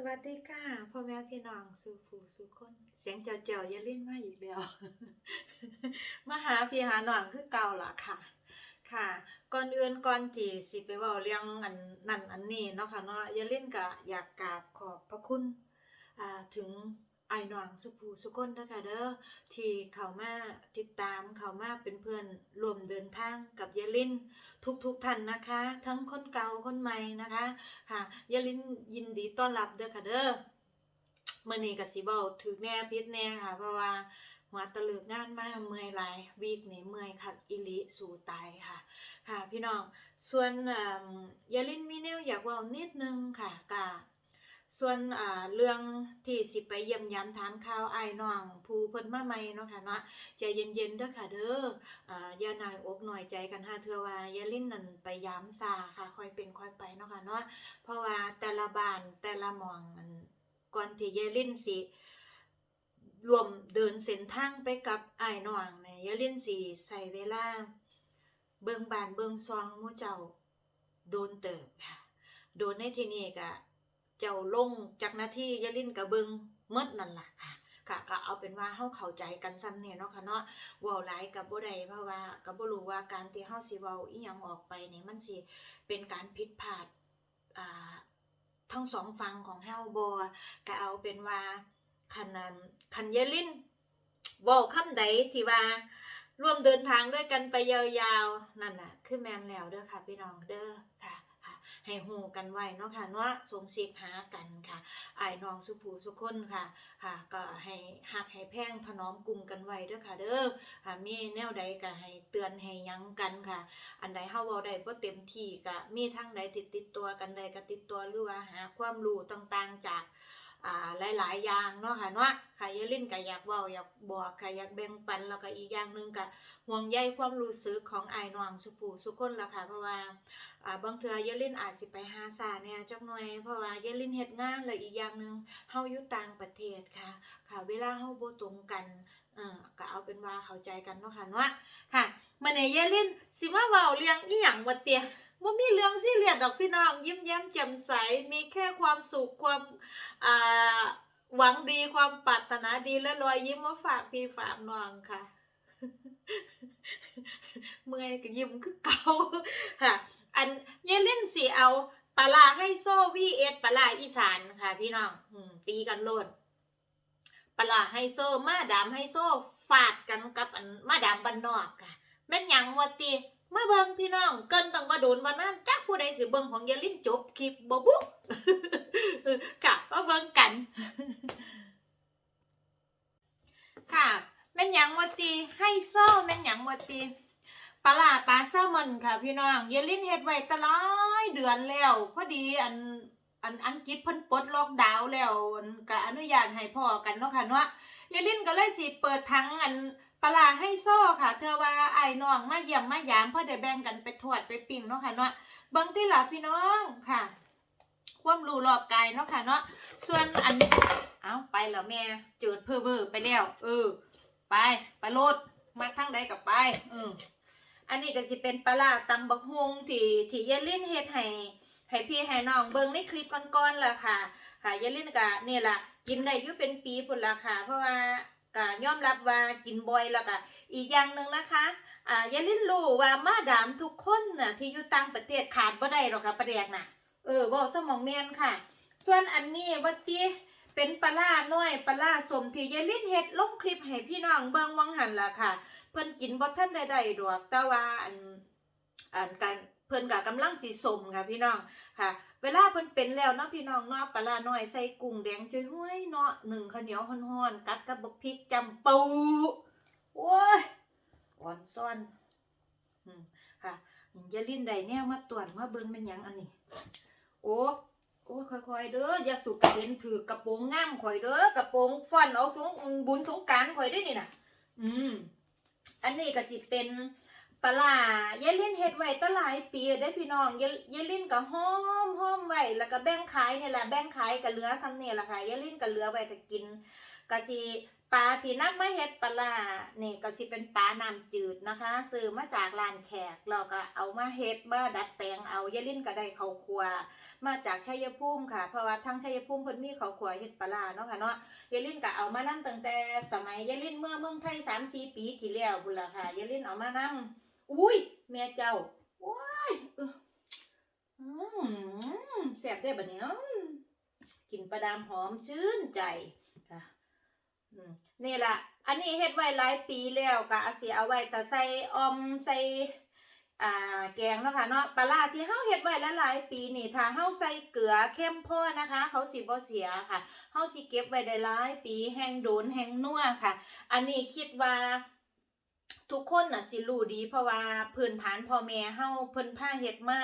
สวัสดีค่ะพ่อแม่พี่น้องสู่ผู้สู่คนเสียงเจ้าเจ้าอย่าลิ้นมาอีกแล้วมาหาพี่หาหน่องคือเก่าล่ะค่ะ ค่ะ ก่อนอื่นก่อนจีสิไปว่าเรื่องอันนั่นอันนี้เนาะค่ะเนาะอย่าลิ้นก็อยากกราบขอบพระคุณถึง ไอ้น้องสุภูสุคนเด้อค่ะเด้อที่เขามาติดตามเขามาเป็นเพื่อนร่วมเดินทางกับยายลินทุกๆท่านนะคะ ทั้งคนเก่าคนใหม่นะคะค่ะยาลินยินดีต้อนรับเด้อค่ะเด้อมื้อนี้ก็สิเว้าถึกแน่พิษแน่ค่ะ เพราะว่าหัวตะลิกงานมาเมื่อยหลายวีคนี้เมื่อยคักอีหลีสู่ตายค่ะ ค่ะพี่น้องส่วนอ่ายาลินมีแนวอยากเว้านิดนึงค่ะก็ ส่วนอ่าเรื่องที่สิไปเยี่ยมยามถามข่าวอ้ายน้องผู้เพิ่นมาใหม่เนาะค่ะเนาะใจเย็นๆเด้อค่ะเด้ออ่าอย่านายอกหน่อยใจกันหาเทื่อว่ายาลิ้นนั่นไปยามซาค่ะค่อยเป็นค่อยไปเนาะค่ะเนาะเพราะว่าแต่ละบ้านแต่ละหมองอันก่อนที่ยายลิ้นสิรวมเดินเส้นทางไปกับอ้ายน้องเนี่ยยายลิ้นสิใช้เวลาเบิ่งบ้านเบิ่งซองมู่เจ้าโดนเติบค่ะโดนในที่นี้ก็ เจ้าลงจากหน้าที่ยายลิ้นก็เบิงหมดนั่นล่ะค่ะค่ะก็เอาเป็นว่าเฮาเข้าใจกันซ้ำเนี่ยเนาะค่ะเนาะเว้าหลายกับบ่ได้เพราะว่าก็บ่รู้ว่าการที่เฮาสิเว้าอีหยังออกไปนี่มันสิเป็นการผิดพลาดอ่าทั้งสองฝั่งของเฮาบ่ก็เอาเป็นว่าคันนั้นคันยายลิ้นเว้าคำใดที่ว่าร่วมเดินทางด้วยกันไปยาวๆนั่นน่ะคือแม่นแล้วเด้อค่ะพี่น้องเด้อค่ะ ให้หูกันไว้เนาะค่ะเนาะสงเสียหากันค่ะอ้ายน้องสุภูสุคนค่ะค่ะ ก็ให้หักให้แพงถนอมกลุ่มกันไว้เด้อค่ะ เด้อค่ะมีแนวใดก็ให้เตือนให้ยั้งกันค่ะ อันใดเฮาเว้าได้บ่เต็มที่ก็มีทางใดติดติดตัวกันใดก็ติดตัวหรือว่าหาความรู้ต่างๆจาก อ่าหลาย ๆ อย่างเนาะค่ะเนาะค่ะอยาลิ้นก็อยากเว้าอยากบอกค่ะอยากแบ่งปันแล้วก็อีกอย่างหนึงก็ห่วงใยความรู้สึกของไอ้น้องสุผู้สุคนล่ะค่ะเพราะว่าอ่าบางเทื่อยายลินอาจสิไปหาสาเนี่ยจักหน่อยเพราะว่ายายลินเฮ็ดงานแล้วอีกอย่างหนึงเฮาอยู่ต่างประเทศค่ะ ค่ะเวลาเฮาบ่ตรงกันเออก็เอาเป็นว่าเข้าใจกันเนาะค่ะเนาะค่ะมื้อนี้ยาลินสิมาเว้าเรื่องอีหยังวะเตีย บ่มีเรื่องซีเรียสดอกพี่น้อง ยิ้มแย้มแจ่มใสมีแค่ความสุขความอ่าหวังดีความปรารถนาดีและรอยยิ้มมาฝากพี่ฝากน้องค่ะ เมื่อยก็ยิ้มคือเก่าค่ะ อันเยลินสิเอาปลาให้โซวีเอสปลาอีสานค่ะ พี่น้องตีกันโลดปลาให้โซมาดามให้โซฟาดกันกับอันมาดามบันนอกค่ะแม่นหยังวะติ มาเบิ่งพี่น้องเกินต้องมาโดนวันนั้นจักผู้ใดสิเบิ่งของเยลินจบคลิปบ่บุ๊ค่ะมาเบิ่งกัน ค่ะแม่นหยังวติให้โซแม่นหยังวติปลาปลาแซลมอนค่ะ พี่น้องเยลินเฮ็ดไว้ตะหลายเดือนแล้วพอดีอันอันอังกฤษเพิ่นปลดล็อกดาวน์แล้วอันก็อนุญาตให้พ่อกันเนาะค่ะเนาะเยลินก็เลยสิเปิดทั้งอัน ปลาร้าให้โซ่ค่ะ เธอว่าไอ้น้องมาเยี่ยมมายามเพื่อได้แบ่งกันไปทอดไปปิ้งเนาะค่ะเนาะเบิ่งติล่ะพี่น้องค่ะ ความรู้รอบกายเนาะค่ะเนาะส่วนอันเอาไปแล้วแม่เจิดเพ้อเบ้อไปแล้วเออ ไปไปโลดมาทางใดก็ไปเอออันนี้ก็สิเป็นปลาร้าตำบักฮวงที่ที่ยายลินเฮ็ดให้ให้พี่ให้น้องเบิ่งในคลิปก่อนๆล่ะค่ะ ค่ะยายลินก็นี่ล่ะกินได้อยู่เป็นปีพุ่นล่ะค่ะ เพราะว่า ก็ยอมรับว่ากินบ่อยแล้วก็อีกอย่างหนึ่งนะคะอ่าอย่าลินรู้ว่ามาดามทุกคนน่ะที่อยู่ต่างประเทศขาดบ่ได้หรอกค่ะประเดกน่ะเออบ่สมองแม่นค่ะ ส่วนอันนี้ว่าติเป็นปลาร้าน้อยปลาร้าสมที่ยายลินเฮ็ดลงคลิปให้พี่น้องเบิ่งวังหันล่ะค่ะ เพิ่นกินบ่ทันได้ได้ดอกแต่ว่าอันอันการเพิ่นก็กำลังสิสมค่ะพี่น้องค่ะ เวลาเพิ่นเป็นแล้วเนาะพี่น้องเนาะปลาร้าน้อยใส่กุ้งแดงจุยห้วยเนาะหนึ่งข้าวเหนียวฮ้อนๆกัดกับบักพริกจำปูโอ้ยอ่อนซ่อนอืมค่ะอย่าลิ้นใดแนวมาตรวจมาเบิ่งเป็นหยังอันนี้โอ้โอ้ค่อยๆเด้ออย่าสุกกระเด็นถือกระโปรงงามข่อยเด้อกระโปรงฟ้อนเอาสงบุญสงการข่อยได้นี่น่ะอืมอันนี้ก็สิเป็น ปลาร้ายายลิ้นเฮ็ดไว้ตั้งหลายปีได้พี่น้องยายยายลิ้นก็ห้อมห้อมไว้แล้วก็แบ่งขายนี่แหละแบ่งขายก็เหลือซ้ำนี่แหละค่ะยายลิ้นก็เหลือไว้ก็กินก็สิปลาที่นำมาเฮ็ดปลาร้านี่ยก็สิเป็นปลาน้ำจืดนะคะซื้อมาจากร้านแขกแล้วก็เอามาเฮ็ดมาดัดแปลงเอายายลิ้นก็ได้เข้าวครัว มาจากชัยภูมิค่ะ เพราะว่าทางชัยภูมิเพิ่นมีข้าวครัวเฮ็ดปลาร้าเนาะค่ะเนาะยายลิ้นก็เอามานํตั้งแต่สมัยยายลิ้นเมื่อเมืองไทย3-4ปีที่แล้วพุ่นล่ะค่ะยายลิ้นเอามานํ อุ้ย แม่เจ้าว้ายเอออืมแซ่บได้บัดนี้เนาะกินปลาดามหอมชื่นใจค่ะนี่ล่ะ อันนี้เฮ็ดไว้หลายปีแล้วก็อาจสิเอาไว้แต่ใส่ออมใส่อ่าแกงเนาะค่ะเนาะปลาที่เฮาเฮ็ดไว้หลายปีนี่ถ้าเฮาใส่เกลือเข้มพอนะคะ เขาสิบ่เสียค่ะเฮาสิเก็บไว้ได้หลายปีแห้งโดนแห้งนัวค่ะ อันนี้คิดว่า ทุกคนน่ะสิรู้ดี เพราะว่าพื้นฐานพ่อแม่เฮาเพิ่นพาเฮ็ดมา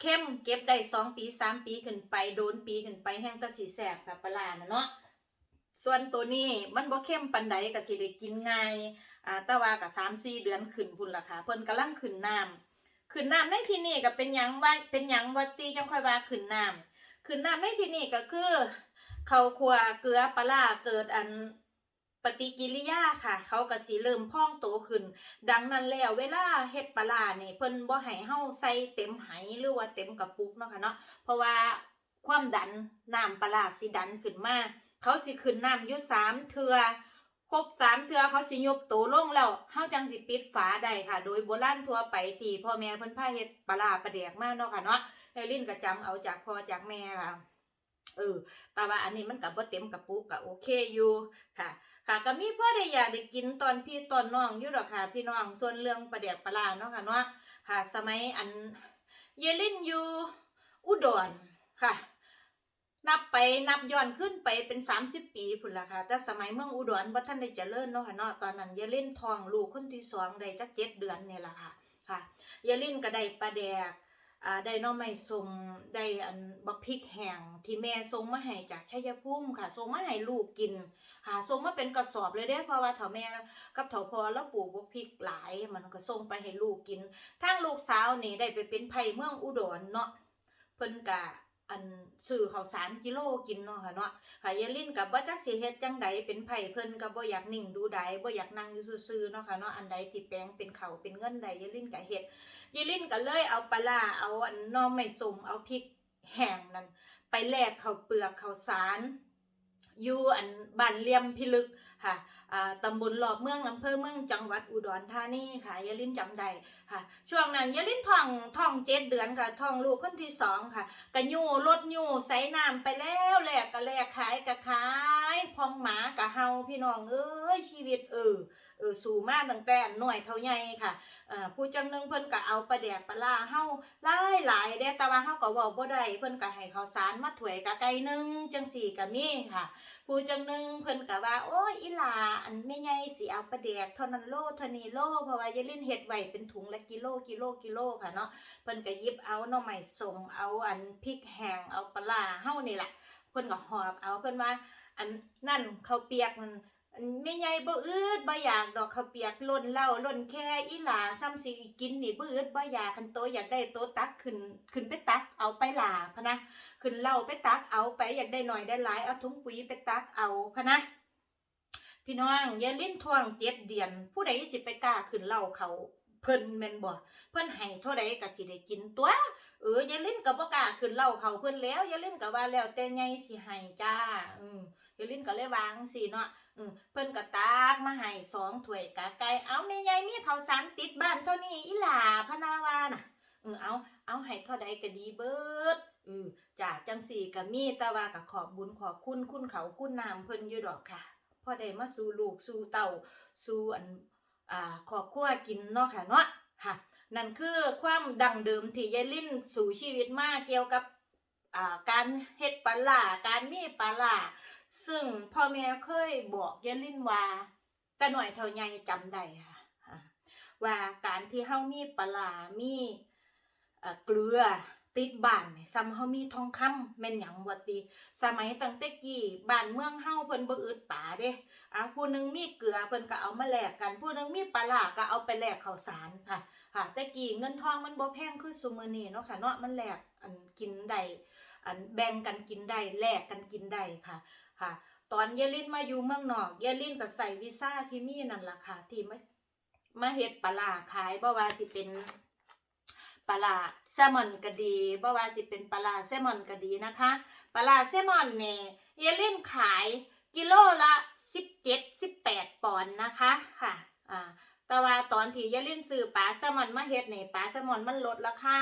เข้มเก็บได้สองปีสามปีขึ้นไปโดนปีขึ้นไปแห้งตะสิแซ่บค่ะปลาร้าน่ะเนาะส่วนตัวนี้มันบ่เข้มปานใดก็สิได้กินง่ายอ่าแต่ว่าก็3-4เดือนขึ้นพุ่นล่ะค่ะเพิ่นกำลังขึ้นน้ำขึ้นน้ำในที่นี้ก็เป็นหยังว่าเป็นหยังว่าตีจังค่อยว่าขึ้นน้ำขึ้นน้ำในที่นี้ก็คือเขาวคั่วเกลือปลาเกิดอัน ปฏิกิริยาค่ะ เขาก็สิเริ่มพองโตขึ้น ดังนั้นแล้วเวลาเฮ็ดปลาร้านี่ยเพิ่นบ่ให้เฮาใส่เต็มไหหรือว่าเต็มกระปุกเนาะค่ะเนาะเพราะว่าความดันน้ำปลาร้าสิดันขึ้นมาเขาสิขึ้นน้ำอยู่สามเทือครบสามเทือเขาสิยกโตลงแล้วเฮาจังสิปิดฝาได้ค่ะ โดยโบราณทั่วไปที่พ่อแม่เพิ่นพาเฮ็ดปลาร้าปลาแดกมาเนาะค่ะเนาะไอ้ลิ้นก็จำเอาจากพ่อจากแม่ค่ะเออแต่ว่าอันนี้มันก็บ่เต็มกระปุกก็โอเคอยู่ค่ะ ค่ะก็มีพ่อได้อยากได้กินตอนพี่ตอนน้องอยู่ดอกค่ะ พี่น้องส่วนเรื่องปลาแดกปลาร้าเนาะค่ะเนาะค่ะ สมัยอันเยลินอยู่อุดรค่ะ นับไปนับย้อนขึ้นไปเป็น 30 ปีพุ่นละค่ะ แต่สมัยเมืองอุดรบ่ทันได้เจริญเนาะค่ะเนาะตอนนั้นยายล่นทองลูกคนที่สองได้จักเจ็ดเดือนเนี่ยละค่ะค่ะยายล่นก็ได้ปลาแดก อ่าได้น้อไม้ส้มได้อันบักพริกแห้งที่แม่ส่งมาให้จากชัยภูมิค่ะส่งมาให้ลูกกินค่ะส่งมาเป็นกระสอบเลยเด้เพราะว่าเฒ่าแม่กับเฒ่าพ่อแล้วปลูกบักพริกหลายมันก็ส่งไปให้ลูกกินทางลูกสาวนี่ได้ไปเป็นไผเมืองอุดรเนาะเพิ่นกา อันซื้อข้าวสารกิโลกินเนาะค่ะเนาะค่ะยายลินกับบ่จักสิเฮ็ดจังใดเป็นไผเพิ่นก็บ่อยากนิ่งดูใดบ่อยากนั่งอยู่ซื่อๆเนาะค่ะเนาะอันใดที่แปลงเป็นข้าวเป็นเงินใดยายลินก็เฮ็ดยายลินก็เลยเอาปลาเอาอันน่อไม้ส้มเอาพริกแห้งนั่นไปแลกข้าวเปลือกข้าวสารอยู่อันบ้านเลี่ยมพิลึกค่ะตำบลหลอบเมืองอำเภอเมืองจังหวัดอุดรธานีค่ะยายลิ้นจำได้ค่ะ ช่วงนั้นยายลิ้นท้องท้องเจ็ดเดือนค่ะท้องลูกคนที่สองค่ะกระยูรถยูใส่น้ำไปแล้วแหลกกะแลกขายกะขายพองหมากะเฮาพี่น้องเอ้ยชีวิตเออเออสู่มาตั้งแต่หน่วยเท่าใหญ่ค่ะเอ่อผู้จังหนึงเพิ่นก็เอาปลาแดกปลาล่าเฮาหลายหลายเด้แต่ว่าเฮาก็เว้าบ่ได้เพิ่นก็ให้ข้าวสารมาถวยกะไก่หนึงจังสี่ก็มีค่ะ ผู้จังหนึงเพิ่นก็ว่า โอ้ยอีหลาอันแม่ใหญ่สิเอาประแดกเท่านั้นโลเท่านี้โลเพราะว่ายายลิ้นเฮ็ดไว้เป็นถุงละกิโลกิโลกิโลค่ะเนาะเพิ่นก็หยิบเอาหน่อไม้ส้มเอาอันพริกแห้งเอาปลาร้าเฮานี่แหละเพิ่นก็หอบเอาเพิ่นว่าอันนั่นเขาเปียกมัน ไม่ใหญ่บ่อืดบ่อยากดอกข้าวเปียกล้นเหล้าล้นแค่อีหลาซ้ำสิกินนี่บ่อืดบ่อยากคันโตอยากได้โตตักขึ้นขึ้นไปตักเอาไปหลาพะนะขึ้นเหล้าไปตักเอาไปอยากได้หน่อยได้หลายเอาถุงปุ๋ยไปตักเอาพะนะพี่น้องอย่าลิ้นท้องเจ็ดเดือน ผู้ใดสิไปกล้าขึ้นเหล้าเขาเพิ่นแม่นบ่เพิ่นให้เท่าใดก็สิได้กินตัวเออยายลิ้นก็บ่กล้าขึ้นเหล่าเขาเพิ่นแล้วยาลิ้นก็ว่าแล้วแต่ใหญ่สิให้จ้าอืมยาลิ้นก็เลยวางสิเนาะ อืมเพิ่นก็ตากมาให้สองถ้วยกะไก่เอาแม่ใหญ่มีข้าวสารติดบ้านเท่านี้อีหล่าพนาวาน่ะเออเอาเอาให้เท่าใดก็ดีเบิดเออจ้าจังสี่ก็มีแต่ว่าก็ขอบบุญขอบคุณคุณเขาคุณน้ำเพิ่นอยู่ดอกค่ะพอได้มาสู่ลูกสู่เต้าสู่อันอ่าครอบครัวกินเนาะค่ะเนาะค่ะนั่นคือความดังเดิมที่ยายลิ้นสู่ชีวิตมาเกี่ยวกับ การเฮ็ดปลาร้าการมีปลาร้าซึ่งพ่อแม่เคยบอกยายลินว่าแต่หน่อยเท่าใหญ่จำได้ค่ะว่าการที่เฮามีปลาร้ามีเกลือติดบ้านซ้ำเฮามีทองคำแม่นหยังบ่ติ สมัยตั้งแต่กี้บ้านเมืองเฮาเพิ่นบ่อึดป่าเด้อ่าผู้หนึงมีเกลือเพิ่นก็เอามาแลกกัน ผู้หนึงมีปลาร้าก็เอาไปแลกข้าวสารค่ะ ค่ะ แต่กี้เงินทองมันบ่แพงคือซุมื้อนี้เนาะค่ะเนาะมันแหลกอันกินได้อันแบ่งกันกินได้แลกกันกินได้ค่ะค่ะ ตอนยายลินมาอยู่เมืองนอกยายลินก็ใส่วีซ่าที่มีนั่นล่ะค่ะที่มามาเฮ็ดปลาขายบ่ว่าสิเป็นปลาแซลมอนก็ดีบ่ว่าสิเป็นปลาแซลมอนก็ดีนะคะปลาแซลมอนเนี่ยยายลินขายกิโลละ17 18ปอนด์นะคะค่ะ อ่าแต่ว่าตอนที่ยายลินซื้อปลาแซลมอนมาเฮ็ดนี่ปลาแซลมอนมันลดราคา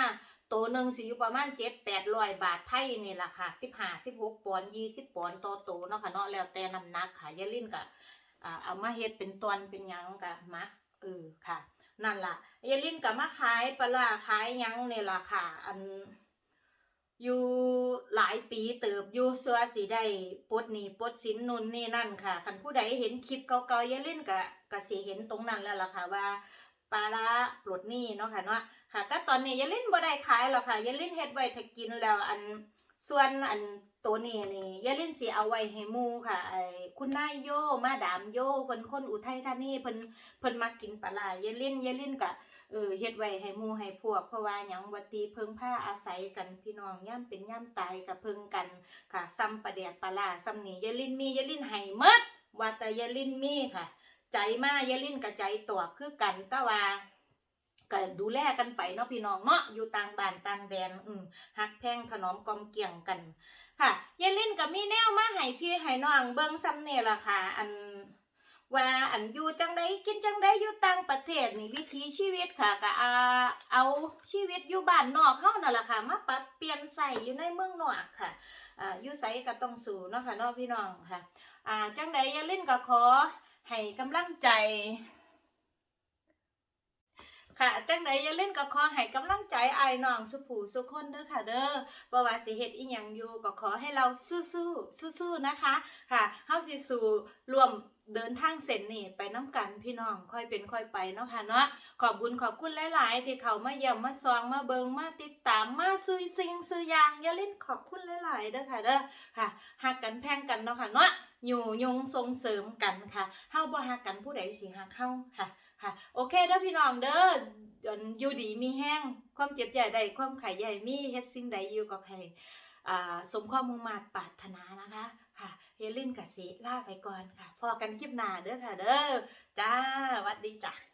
ตัวหนึ่งสิอยู่ประมาณเจ็ดแปดร้อยบาทไทยนี่แหละค่ะสิบห้าสิบหกปอนด์ยี่สิบปอนด์ต่อตัวเนาะค่ะเนาะแล้วแต่น้ำหนักค่ะยาลิ้นกะเอามาเฮ็ดเป็นตอนเป็นยังกะมักเออค่ะ นั่นล่ะยาลิ้นกะมาขายปลาขายยังนี่ล่ะค่ะ อันอยู่ายปีเติบอยู่เสือสีได้ปดหนี้ปดสินนุนนี่นั่นค่ะคันผู้ใดเห็นคลิปเก่าๆอยาลิ้นกะกะสีเห็นตรงนั้นแล้วล่ะค่ะว่าปลาละปลดหนี้เนาะค่ะเนาะค่ะแต่ตอนนี้ยาเล่นบ่ได้ขายหรอกค่ะยาเล่นเฮ็ดไว้ถ้ากินแล้วอันส่วนอัน ตัวนี้นี่ยายลินสิเอาไว้ให้หมูค่ะไอ้คุณนายโยมาดามโยเพิ่นคนอุทัยธานีเพิ่นเพิ่นมากินปลาร้ายายลินยายลินก็เออเฮ็ดไว้ให้หมูให้พวก เพราะว่าหยังวัตีเพิ่งผ้าอาศัยกันพี่น้องย่ํเป็นย่ํตายก็เพิ่งกันค่ะซ้ำประเดียดปลาร้าซ้ำนี่ยายลินมียายลินให้หมดว่าแต่ยายลินมีค่ะ ใจมายายลินกับใจตัวคือกันแต่ว่า ก็ดูแลกันไปเนาะพี่น้องเนาะอยู่ต่างบ้านต่างแดนอืมฮักแพงถนอมกอมเกี่ยงกัน ค่ะยายลินกับมีแนวมาให้พี่ให้น้องเบิ่งซ้ำเนี่ยล่ะค่ะ อันว่าอันอยู่จังไดกินจังไดอยู่ต่างประเทศนี่วิถีชีวิตค่ะก็อ่าเอาชีวิตอยู่บ้านนอกเฮานั่นล่ะค่ะมาปรับเปลี่ยนใส่อยู่ในเมืองนอกค่ะอ่าอยู่ไสก็ต้องสู้เนาะค่ะเนาะพี่น้องค่ะอ่าจังไดยายลินก็ขอให้กำลังใจ ค่ะจังไดอย่าเล่นกับขอให้กำลังใจไอ้น้องสุผู้สุคนเด้อค่ะ เด้อบ่ว่าสิเฮ็ดอีหยังอยู่ก็ขอให้เราสู้ๆสู้ๆนะคะ ค่ะเฮาสิสู่รวม เดินทางเส้นนี้ไปน้ำกันพี่น้องค่อยเป็นค่อยไปเนาะค่ะเนาะขอบคุญขอบคุณหลาย ๆ ที่เขามาเยี่ยมมาซองมาเบิงมาติดตามมาซื้อสิ่งซื้อยางอย่าเล่นขอบคุณหลาย ๆ เด้อค่ะเด้อค่ะฮักกันแพงกันเนาะค่ะเนาะอยู่ยงส่งเสริมกันค่ะเฮาบ่ฮักกันผู้ใดสิฮักเฮาค่ะค่ะ โอเคเด้อพี่น้องเด้อยวอยู่ดีมีแห้งความเจ็บใหญ่ใดความไข่ใหญ่มีเฮ็ดสิ่งใดอยู่กับใครอ่าสมความมุ่งมาตรปรารถนานะคะ ค่ะเฮลินกับเซลาไปก่อนค่ะพอกันคลิปหน้าเด้อค่ะ เด้อจ้าวัดดีจ้ะ